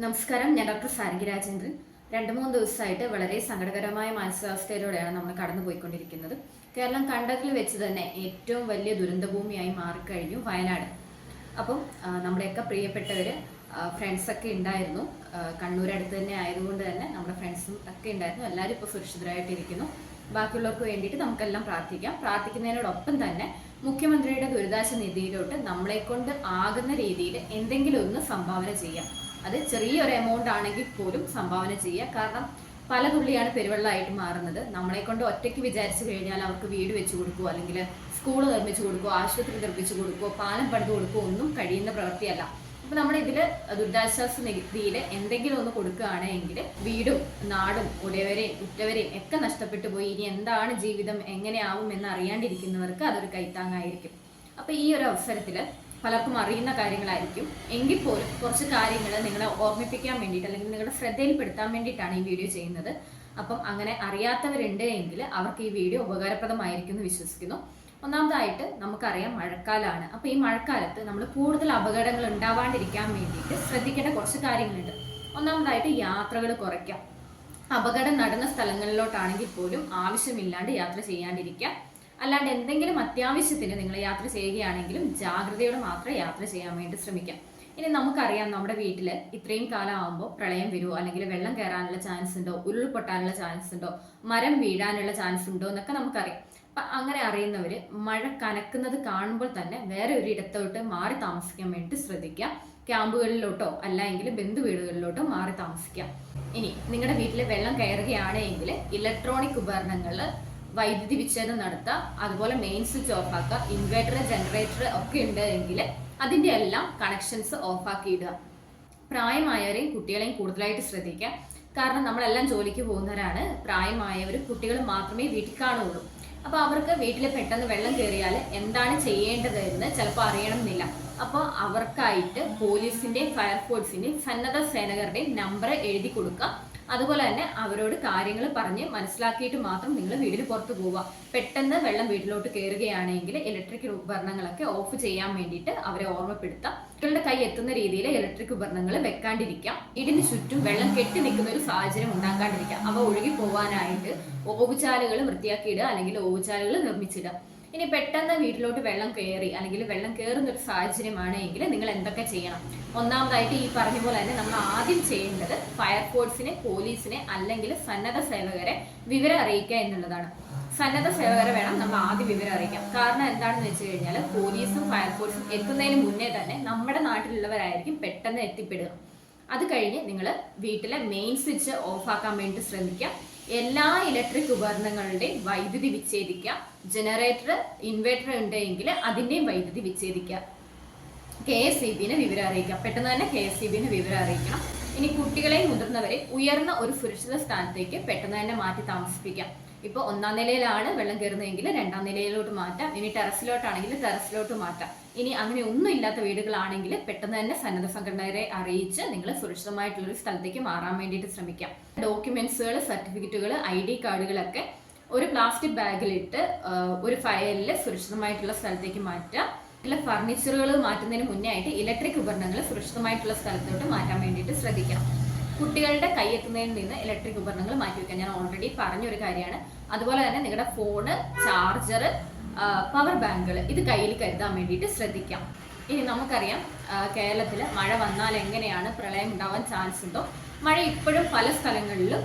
നമസ്കാരം. ഞാൻ ഡോക്ടർ സാരംഗി രാജേന്ദ്രൻ. രണ്ട് മൂന്ന് ദിവസമായിട്ട് വളരെ സങ്കടകരമായ മാനസികാവസ്ഥയിലൂടെയാണ് നമ്മൾ കടന്നുപോയിക്കൊണ്ടിരിക്കുന്നത് കേരളം കണ്ടതിൽ വെച്ച് തന്നെ ഏറ്റവും വലിയ ദുരന്തഭൂമിയായി മാറിക്കഴിഞ്ഞു വയനാട്. അപ്പം നമ്മുടെയൊക്കെ പ്രിയപ്പെട്ടവർ ഫ്രണ്ട്സൊക്കെ ഉണ്ടായിരുന്നു. കണ്ണൂരടുത്ത് തന്നെ ആയതുകൊണ്ട് തന്നെ നമ്മുടെ ഫ്രണ്ട്സും ഒക്കെ ഉണ്ടായിരുന്നു. എല്ലാവരും ഇപ്പോൾ സുരക്ഷിതരായിട്ടിരിക്കുന്നു. ബാക്കിയുള്ളവർക്ക് വേണ്ടിയിട്ട് നമുക്കെല്ലാം പ്രാർത്ഥിക്കാം. പ്രാർത്ഥിക്കുന്നതിനോടൊപ്പം തന്നെ മുഖ്യമന്ത്രിയുടെ ദുരിതാശ്വാസ നിധിയിലോട്ട് നമ്മളെക്കൊണ്ട് ആകുന്ന രീതിയിൽ എന്തെങ്കിലും ഒന്ന് സംഭാവന ചെയ്യാം. അത് ചെറിയൊരു എമൗണ്ട് ആണെങ്കിൽ പോലും സംഭാവന ചെയ്യുക. കാരണം പല തുള്ളിയാണ് പെരുവെള്ളമായിട്ട് മാറുന്നത്. നമ്മളെ കൊണ്ട് ഒറ്റയ്ക്ക് വിചാരിച്ചു കഴിഞ്ഞാൽ അവർക്ക് വീട് വെച്ചു കൊടുക്കുക അല്ലെങ്കിൽ സ്കൂൾ നിർമ്മിച്ചു കൊടുക്കുക ആശുപത്രി നിർമ്മിച്ചു കൊടുക്കുക പാലം പണിത് കൊടുക്കുക ഒന്നും കഴിയുന്ന പ്രവൃത്തിയല്ല. അപ്പൊ നമ്മുടെ ഇതിൽ ദുരിതാശ്വാസ നികുതിയിൽ എന്തെങ്കിലും ഒന്ന് കൊടുക്കുകയാണെങ്കിൽ വീടും നാടും ഉടയവരെയും ഉറ്റവരെയും ഒക്കെ നഷ്ടപ്പെട്ടു പോയി. ഇനി എന്താണ് ജീവിതം എങ്ങനെയാവും എന്ന് അറിയാണ്ടിരിക്കുന്നവർക്ക് അതൊരു കൈത്താങ്ങായിരിക്കും. അപ്പൊ ഈ ഒരു അവസരത്തിൽ പലർക്കും അറിയുന്ന കാര്യങ്ങളായിരിക്കും. എങ്കിൽ പോലും കുറച്ച് കാര്യങ്ങൾ നിങ്ങളെ ഓർമ്മിപ്പിക്കാൻ വേണ്ടിയിട്ട് അല്ലെങ്കിൽ നിങ്ങളുടെ ശ്രദ്ധയിൽപ്പെടുത്താൻ വേണ്ടിയിട്ടാണ് ഈ വീഡിയോ ചെയ്യുന്നത്. അപ്പം അങ്ങനെ അറിയാത്തവരുണ്ട് എങ്കിൽ അവർക്ക് ഈ വീഡിയോ ഉപകാരപ്രദമായിരിക്കും എന്ന് വിശ്വസിക്കുന്നു. ഒന്നാമതായിട്ട് നമുക്കറിയാം മഴക്കാലമാണ് അപ്പൊ ഈ മഴക്കാലത്ത് നമ്മൾ കൂടുതൽ അപകടങ്ങൾ ഉണ്ടാവാണ്ടിരിക്കാൻ വേണ്ടിയിട്ട് ശ്രദ്ധിക്കേണ്ട കുറച്ച് കാര്യങ്ങളുണ്ട്. ഒന്നാമതായിട്ട് യാത്രകൾ കുറയ്ക്കാം. അപകടം നടന്ന സ്ഥലങ്ങളിലോട്ടാണെങ്കിൽ പോലും ആവശ്യമില്ലാണ്ട് യാത്ര ചെയ്യാണ്ടിരിക്കുക അല്ലാണ്ട് എന്തെങ്കിലും അത്യാവശ്യത്തിന് നിങ്ങൾ യാത്ര ചെയ്യുകയാണെങ്കിലും ജാഗ്രതയോടെ മാത്രം യാത്ര ചെയ്യാൻ വേണ്ടി ശ്രമിക്കാം. ഇനി നമുക്കറിയാം നമ്മുടെ വീട്ടിൽ ഇത്രയും കാലം ആകുമ്പോൾ പ്രളയം വരുമോ അല്ലെങ്കിൽ വെള്ളം കയറാനുള്ള ചാൻസ് ഉണ്ടോ ഉരുൾപൊട്ടാനുള്ള ചാൻസ് ഉണ്ടോ മരം വീഴാനുള്ള ചാൻസ് ഉണ്ടോ എന്നൊക്കെ നമുക്കറിയാം. അപ്പൊ അങ്ങനെ അറിയുന്നവർ മഴ കനക്കുന്നത് കാണുമ്പോൾ തന്നെ വേറെ ഒരു ഇടത്തോട്ട് മാറി താമസിക്കാൻ വേണ്ടി ശ്രദ്ധിക്കുക. ക്യാമ്പുകളിലോട്ടോ അല്ലെങ്കിൽ ബന്ധുവീടുകളിലോട്ടോ ബന്ധു വീടുകളിലോട്ടോ മാറി താമസിക്കാം ഇനി നിങ്ങളുടെ വീട്ടിൽ വെള്ളം കയറുകയാണെങ്കിൽ ഇലക്ട്രോണിക് ഉപകരണങ്ങൾ വൈദ്യുതി വിച്ഛേദം നടത്തുക അതുപോലെ മെയിൻ സ്വിച്ച് ഓഫ് ആക്കുക ഇൻവേർട്ടർ ജനറേറ്റർ ഒക്കെ ഉണ്ട് എങ്കിൽ അതിന്റെ എല്ലാം കണക്ഷൻസ് ഓഫ് ആക്കി ഇടുക. പ്രായമായവരെയും കുട്ടികളെയും കൂടുതലായിട്ട് ശ്രദ്ധിക്കുക. കാരണം നമ്മളെല്ലാം ജോലിക്ക് പോകുന്നവരാണ്. പ്രായമായവർ കുട്ടികൾ മാത്രമേ വീട്ടിൽ കാണുള്ളൂ. അപ്പോൾ അവർക്ക് വീട്ടിൽ പെട്ടെന്ന് വെള്ളം കയറിയാൽ എന്താണ് ചെയ്യേണ്ടത് എന്ന് ചിലപ്പോൾ അറിയണമെന്നില്ല. അപ്പോൾ അവർക്കായിട്ട് പോലീസിന്റെയും ഫയർഫോഴ്സിന്റെയും സന്നദ്ധ സേനകരുടെയും നമ്പർ എഴുതി കൊടുക്കുക. അതുപോലെ തന്നെ അവരോട് കാര്യങ്ങൾ പറഞ്ഞ് മനസ്സിലാക്കിയിട്ട് മാത്രം നിങ്ങൾ വീടിന് പുറത്ത് പോവുക. പെട്ടെന്ന് വെള്ളം വീട്ടിലോട്ട് കയറുകയാണെങ്കിൽ ഇലക്ട്രിക് ഉപകരണങ്ങളൊക്കെ ഓഫ് ചെയ്യാൻ വേണ്ടിയിട്ട് അവരെ ഓർമ്മപ്പെടുത്താം. കുട്ടികളുടെ കൈ എത്തുന്ന രീതിയിൽ ഇലക്ട്രിക് ഉപകരണങ്ങൾ വെക്കാണ്ടിരിക്കാം. ഇതിന് ചുറ്റും വെള്ളം കെട്ടി നിൽക്കുന്ന ഒരു സാഹചര്യം ഉണ്ടാക്കാണ്ടിരിക്കാം അവ ഒഴുകി പോകാനായിട്ട് ഓവുചാലുകൾ വൃത്തിയാക്കിയിടുക അല്ലെങ്കിൽ ഓവുചാലുകൾ നിർമ്മിച്ചിടുക. ഇനി പെട്ടെന്ന് വീട്ടിലോട്ട് വെള്ളം കയറി അല്ലെങ്കിൽ വെള്ളം കയറുന്ന ഒരു സാഹചര്യമാണ് എങ്കിൽ നിങ്ങൾ എന്തൊക്കെ ചെയ്യണം? ഒന്നാമതായിട്ട് ഈ പറഞ്ഞ പോലെ തന്നെ നമ്മൾ ആദ്യം ചെയ്യേണ്ടത് ഫയർ ഫയർഫോഴ്സിനെ പോലീസിനെ അല്ലെങ്കിൽ സന്നദ്ധ സേവകരെ വിവരം അറിയിക്കുക എന്നുള്ളതാണ്. സന്നദ്ധ സേവകരെ വേണം നമ്മൾ ആദ്യം വിവരം അറിയിക്കാം കാരണം എന്താണെന്ന് വെച്ച് കഴിഞ്ഞാൽ പോലീസും ഫയർഫോഴ്സും എത്തുന്നതിന് മുന്നേ തന്നെ നമ്മുടെ നാട്ടിലുള്ളവരായിരിക്കും പെട്ടെന്ന് എത്തിപ്പെടുക. അത് കഴിഞ്ഞ് നിങ്ങൾ വീട്ടിലെ മെയിൻ സ്വിച്ച് ഓഫ് ആക്കാൻ വേണ്ടി ശ്രമിക്കുക. എല്ലാ ഇലക്ട്രിക് ഉപകരണങ്ങളുടെയും വൈദ്യുതി വിച്ഛേദിക്കുക. ജനറേറ്റർ ഇൻവെർട്ടർ ഉണ്ടെങ്കിൽ അതിന്റെയും വൈദ്യുതി വിച്ഛേദിക്കുക. കെ എസ് സി ബിനെ വിവരം അറിയിക്കാം പെട്ടെന്ന് തന്നെ കെ എസ് സി ബിനെ വിവരം അറിയിക്കണം. ഇനി കുട്ടികളെയും മുതിർന്നവരെ ഉയർന്ന ഒരു സുരക്ഷിത സ്ഥാനത്തേക്ക് പെട്ടെന്ന് തന്നെ മാറ്റി താമസിപ്പിക്കാം. ഇപ്പോൾ ഒന്നാം നിലയിലാണ് വെള്ളം കയറുന്നതെങ്കിൽ രണ്ടാം നിലയിലോട്ട് മാറ്റാം. ഇനി ടെറസിലോട്ടാണെങ്കിൽ ടെറസിലോട്ട് മാറ്റാം. ഇനി അങ്ങനെ ഒന്നും ഇല്ലാത്ത വീടുകളാണെങ്കിൽ പെട്ടെന്ന് തന്നെ സന്നദ്ധ സംഘടനരെ അറിയിച്ച് നിങ്ങൾ സുരക്ഷിതമായിട്ടുള്ള ഒരു സ്ഥലത്തേക്ക് മാറാൻ വേണ്ടിയിട്ട് ശ്രമിക്കാം. ഡോക്യുമെന്റ്സുകൾ സർട്ടിഫിക്കറ്റുകൾ ഐ ഡി കാർഡുകളൊക്കെ ഒരു പ്ലാസ്റ്റിക് ബാഗിലിട്ട് ഒരു ഫയലിൽ സുരക്ഷിതമായിട്ടുള്ള സ്ഥലത്തേക്ക് മാറ്റാം ഇല്ല ഫർണിച്ചറുകൾ മാറ്റുന്നതിന് മുന്നേ ആയിട്ട് ഇലക്ട്രിക് ഉപകരണങ്ങൾ സുരക്ഷിതമായിട്ടുള്ള സ്ഥലത്തോട്ട് മാറ്റാൻ വേണ്ടിയിട്ട് ശ്രദ്ധിക്കാം. കുട്ടികളുടെ കൈയെത്തുന്നതിൽ നിന്ന് ഇലക്ട്രിക് ഉപകരണങ്ങൾ മാറ്റി വെക്കാം ഞാൻ ഓൾറെഡി പറഞ്ഞൊരു കാര്യമാണ്. അതുപോലെ തന്നെ നിങ്ങളുടെ ഫോണ് ചാർജർ പവർ ബാങ്കുകൾ ഇത് കയ്യിൽ കരുതാൻ വേണ്ടിയിട്ട് ശ്രദ്ധിക്കാം. ഇനി നമുക്കറിയാം കേരളത്തിൽ മഴ വന്നാൽ എങ്ങനെയാണ് പ്രളയം ഉണ്ടാവാൻ ചാൻസ് ഉണ്ടോ? മഴ ഇപ്പോഴും പല സ്ഥലങ്ങളിലും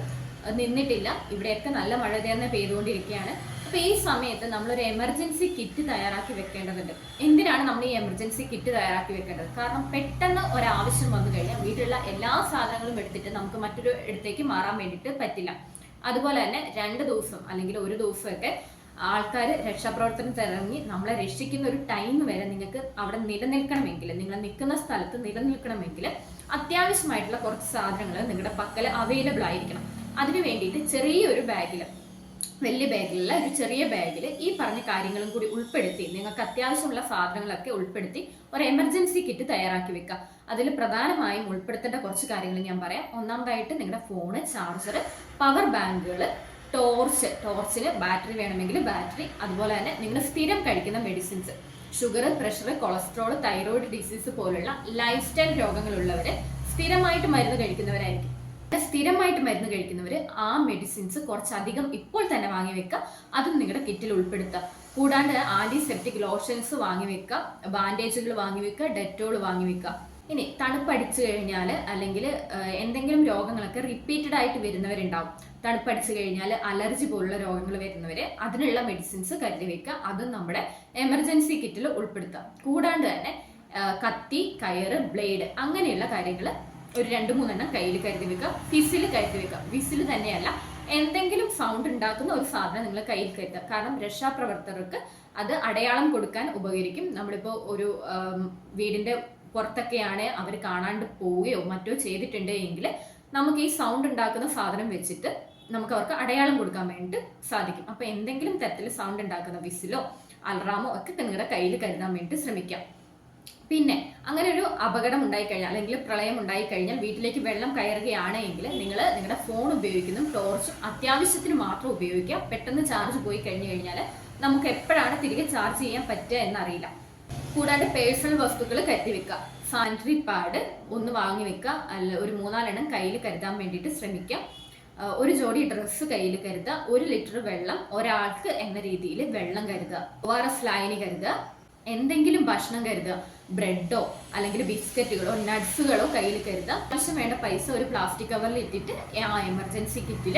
നിന്നിട്ടില്ല. ഇവിടെയൊക്കെ നല്ല മഴ തന്നെ പെയ്തുകൊണ്ടിരിക്കുകയാണ്. അപ്പോൾ ഈ സമയത്ത് നമ്മളൊരു എമർജൻസി കിറ്റ് തയ്യാറാക്കി വെക്കേണ്ടതുണ്ട്. എന്തിനാണ് നമ്മൾ ഈ എമർജൻസി കിറ്റ് തയ്യാറാക്കി വെക്കേണ്ടത്? കാരണം പെട്ടെന്ന് ഒരാവശ്യം വന്നു കഴിഞ്ഞാൽ വീട്ടിലുള്ള എല്ലാ സാധനങ്ങളും എടുത്തിട്ട് നമുക്ക് മറ്റൊരു ഇടത്തേക്ക് മാറാൻ വേണ്ടിയിട്ട് പറ്റില്ല. അതുപോലെ തന്നെ രണ്ട് ദിവസം അല്ലെങ്കിൽ ഒരു ദിവസമൊക്കെ ആൾക്കാർ രക്ഷാപ്രവർത്തനത്തിൽ ഇറങ്ങി നമ്മളെ രക്ഷിക്കുന്ന ഒരു ടൈം വരെ നിങ്ങൾക്ക് അവിടെ നിലനിൽക്കണമെങ്കിൽ നിങ്ങൾ നിൽക്കുന്ന സ്ഥലത്ത് നിലനിൽക്കണമെങ്കിൽ അത്യാവശ്യമായിട്ടുള്ള കുറച്ച് സാധനങ്ങൾ നിങ്ങളുടെ പക്കൽ അവൈലബിൾ ആയിരിക്കണം. അതിനു വേണ്ടിയിട്ട് ചെറിയൊരു ബാഗിൽ വലിയ ബാഗിലുള്ള ഒരു ചെറിയ ബാഗിൽ ഈ പറഞ്ഞ കാര്യങ്ങളും കൂടി ഉൾപ്പെടുത്തി നിങ്ങൾക്ക് അത്യാവശ്യമുള്ള സാധനങ്ങളൊക്കെ ഉൾപ്പെടുത്തി ഒരു എമർജൻസി കിറ്റ് തയ്യാറാക്കി വെക്കുക. അതിൽ പ്രധാനമായും ഉൾപ്പെടുത്തേണ്ട കുറച്ച് കാര്യങ്ങൾ ഞാൻ പറയാം. ഒന്നാമതായിട്ട് നിങ്ങളുടെ ഫോണ് ചാർജർ പവർ ബാങ്കുകൾ ടോർച്ച് ടോർച്ചിന് ബാറ്ററി വേണമെങ്കിൽ ബാറ്ററി അതുപോലെ തന്നെ നിങ്ങൾ സ്ഥിരം കഴിക്കുന്ന medicines. Sugar pressure cholesterol thyroid disease പോലുള്ള ലൈഫ് സ്റ്റൈൽ രോഗങ്ങളുള്ളവർ സ്ഥിരമായിട്ട് മരുന്ന് കഴിക്കുന്നവരായിരിക്കും. സ്ഥിരമായിട്ട് മരുന്ന് കഴിക്കുന്നവർ ആ മെഡിസിൻസ് കുറച്ചധികം ഇപ്പോൾ തന്നെ വാങ്ങി വെക്കുക. അതും നിങ്ങളുടെ കിറ്റിൽ ഉൾപ്പെടുത്തുക. കൂടാണ്ട് ആന്റിസെപ്റ്റിക് ലോഷൻസ് വാങ്ങി വെക്കുക ബാൻഡേജുകൾ വാങ്ങി വെക്കുക ഡെറ്റോൾ വാങ്ങി വെക്കുക. ഇനി തണുപ്പടിച്ചു കഴിഞ്ഞാൽ അല്ലെങ്കിൽ എന്തെങ്കിലും രോഗങ്ങളൊക്കെ റിപ്പീറ്റഡ് ആയിട്ട് വരുന്നവരുണ്ടാവും. തണുപ്പടിച്ചു കഴിഞ്ഞാൽ അലർജി പോലുള്ള രോഗങ്ങൾ വരുന്നവർ അതിനുള്ള മെഡിസിൻസ് കരുതി വെക്കുക. അതും നമ്മുടെ എമർജൻസി കിറ്റിൽ ഉൾപ്പെടുത്തുക കൂടാണ്ട് തന്നെ കത്തി കയറ് ബ്ലേഡ് അങ്ങനെയുള്ള കാര്യങ്ങൾ ഒരു രണ്ട് മൂന്നെണ്ണം കയ്യിൽ കരുതി വെക്കുക. വിസിൽ കരുതി വെക്കുക. വിസിൽ തന്നെയല്ല എന്തെങ്കിലും സൗണ്ട് ഉണ്ടാക്കുന്ന ഒരു സാധനം നിങ്ങൾ കയ്യിൽ കരുതുക. കാരണം രക്ഷാപ്രവർത്തകർക്ക് അത് അടയാളം കൊടുക്കാൻ ഉപകരിക്കും. നമ്മളിപ്പോൾ ഒരു വീടിന്റെ പുറത്തൊക്കെയാണ് അവർ കാണാണ്ട് പോവുകയോ മറ്റോ ചെയ്തിട്ടുണ്ട് എങ്കിൽ നമുക്ക് ഈ സൗണ്ട് ഉണ്ടാക്കുന്ന സാധനം വെച്ചിട്ട് നമുക്ക് അവർക്ക് അടയാളം കൊടുക്കാൻ വേണ്ടിയിട്ട് സാധിക്കും. അപ്പൊ എന്തെങ്കിലും തരത്തിൽ സൗണ്ട് ഉണ്ടാക്കുന്ന വിസിലോ അൽറാമോ ഒക്കെ നിങ്ങളുടെ കയ്യിൽ കരുതാൻ വേണ്ടി ശ്രമിക്കാം. പിന്നെ അങ്ങനെ ഒരു അപകടം ഉണ്ടായിക്കഴിഞ്ഞാൽ അല്ലെങ്കിൽ പ്രളയം ഉണ്ടായിക്കഴിഞ്ഞാൽ വീട്ടിലേക്ക് വെള്ളം കയറുകയാണ് എങ്കിൽ നിങ്ങൾ നിങ്ങളുടെ ഫോൺ ഉപയോഗിക്കുന്നു ടോർച്ച് അത്യാവശ്യത്തിന് മാത്രം ഉപയോഗിക്കുക. പെട്ടെന്ന് ചാർജ് പോയി കഴിഞ്ഞു കഴിഞ്ഞാൽ നമുക്ക് എപ്പോഴാണ് തിരികെ ചാർജ് ചെയ്യാൻ പറ്റുക എന്നറിയില്ല. കൂടാതെ പേഴ്സണൽ വസ്തുക്കൾ കരുതി വെക്കുക സാനിറ്ററി പാഡ് ഒന്ന് വാങ്ങി വെക്കുക അല്ല ഒരു മൂന്നാലെണ്ണം കയ്യിൽ കരുതാൻ വേണ്ടിയിട്ട് ശ്രമിക്കുക ഒരു ജോഡി ഡ്രസ്സ് കയ്യിൽ കരുതുക. ഒരു ലിറ്റർ വെള്ളം ഒരാൾക്ക് എന്ന രീതിയിൽ വെള്ളം കരുതുക. ഒ ആർ എസ് ലൈന് കരുതുക. എന്തെങ്കിലും ഭക്ഷണം കരുതുക. ബ്രെഡോ അല്ലെങ്കിൽ ബിസ്ക്കറ്റുകളോ നട്ട്സുകളോ കയ്യിൽ കരുതുക. ആവശ്യം വേണ്ട പൈസ ഒരു പ്ലാസ്റ്റിക് കവറിൽ ഇട്ടിട്ട് ആ എമർജൻസി കിറ്റിൽ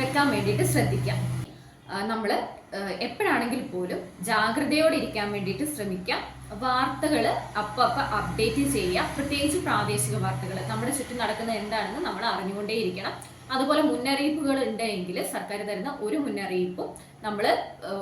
വെക്കാൻ വേണ്ടിയിട്ട് ശ്രദ്ധിക്കാം. നമ്മൾ എപ്പോഴാണെങ്കിൽ പോലും ജാഗ്രതയോടെ ഇരിക്കാൻ വേണ്ടിയിട്ട് ശ്രമിക്കാം വാർത്തകൾ അപ്പം അപ്പം അപ്ഡേറ്റ് ചെയ്യുക. പ്രത്യേകിച്ച് പ്രാദേശിക വാർത്തകൾ നമ്മുടെ ചുറ്റും നടക്കുന്ന എന്താണെന്ന് നമ്മൾ അറിഞ്ഞുകൊണ്ടേയിരിക്കണം. അതുപോലെ മുന്നറിയിപ്പുകൾ ഉണ്ടെങ്കിൽ സർക്കാർ തരുന്ന ഒരു മുന്നറിയിപ്പും നമ്മൾ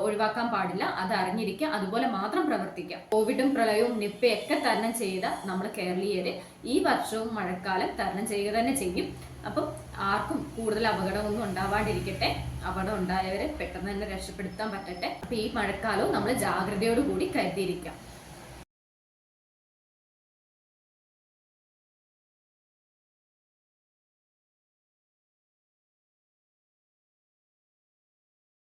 ഒഴിവാക്കാൻ പാടില്ല. അത് അറിഞ്ഞിരിക്കുക. അതുപോലെ മാത്രം പ്രവർത്തിക്കുക. കോവിഡും പ്രളയവും നിപ്പയൊക്കെ തരണം ചെയ്ത നമ്മൾ കേരളീയര് ഈ വർഷവും മഴക്കാലം തരണം ചെയ്യുക തന്നെ ചെയ്യും. അപ്പം ആർക്കും കൂടുതൽ അപകടമൊന്നും ഉണ്ടാവാണ്ടിരിക്കട്ടെ. അപകടം ഉണ്ടായവരെ പെട്ടെന്ന് തന്നെ രക്ഷപ്പെടുത്താൻ പറ്റട്ടെ. അപ്പൊ ഈ മഴക്കാലവും നമ്മൾ ജാഗ്രതയോടുകൂടി കരുതിയിരിക്കാം